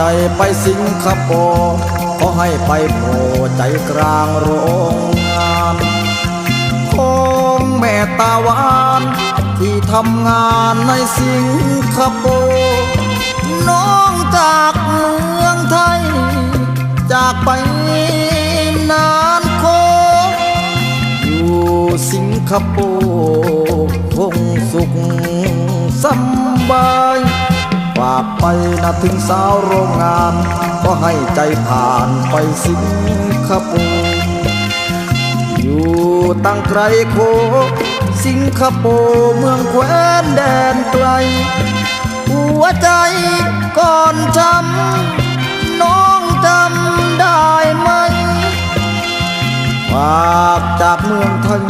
ใจไปสิงคโปร์ขอให้ไปโผล่ใจกลางโรงงานของแม่ตาวานที่ทำงานในสิงคโปร์น้องจากเมืองไทย จากไปนานโค อยู่สิงคโปร์คงสุขสบายากไปนะถึงสาวโรงงาน ก็ให้ใจผ่านไปสิงคโปร์อยู่ตั้งไกลโค สิงคโปร์เมืองแคว้นแดนไกล หัวใจก่อนช้ำน้องจำได้ไหมฝากจากเมืองไทย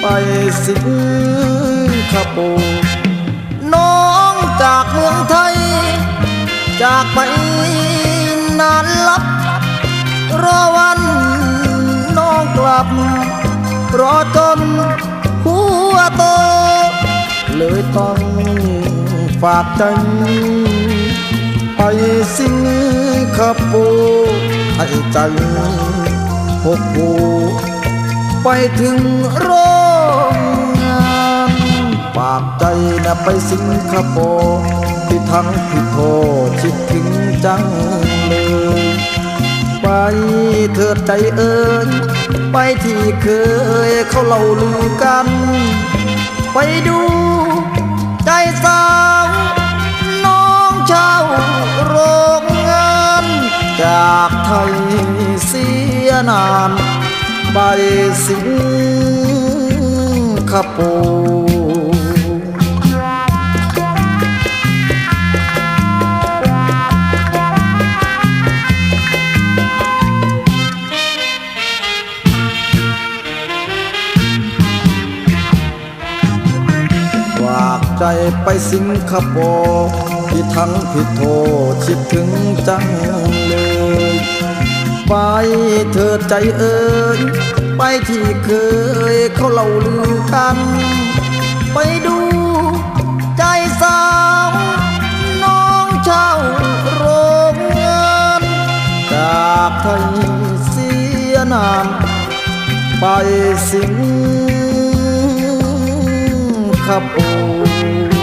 ไปสิงคโปร์ รอวันน้องกลับ รอจนหัวโต เลยต้องฝากใจไปสิงคโปร์ให้ใจหกหูไปถึงโรงงานฝากใจนะไปสิงคโปร์ที่ทั้งที่โทษคิดถึงจังเลย เถิดใจเอ่ยไปที่เคยเขาเล่าลือกัน ไปดู ใจสาวน้องชาวโรงงาน จากไทยเสียนาน ไปสิงคโปร์ ใจไปสิงคโปร์ที่ทั้งผิดโทษคิดถึงจังเลยไปเธอใจเอ่ยไปที่เคยเขาเล่าลือกัน ไปดูใจสาวน้องชาโรงงานจากไทยเสียนานไปสิง acabou.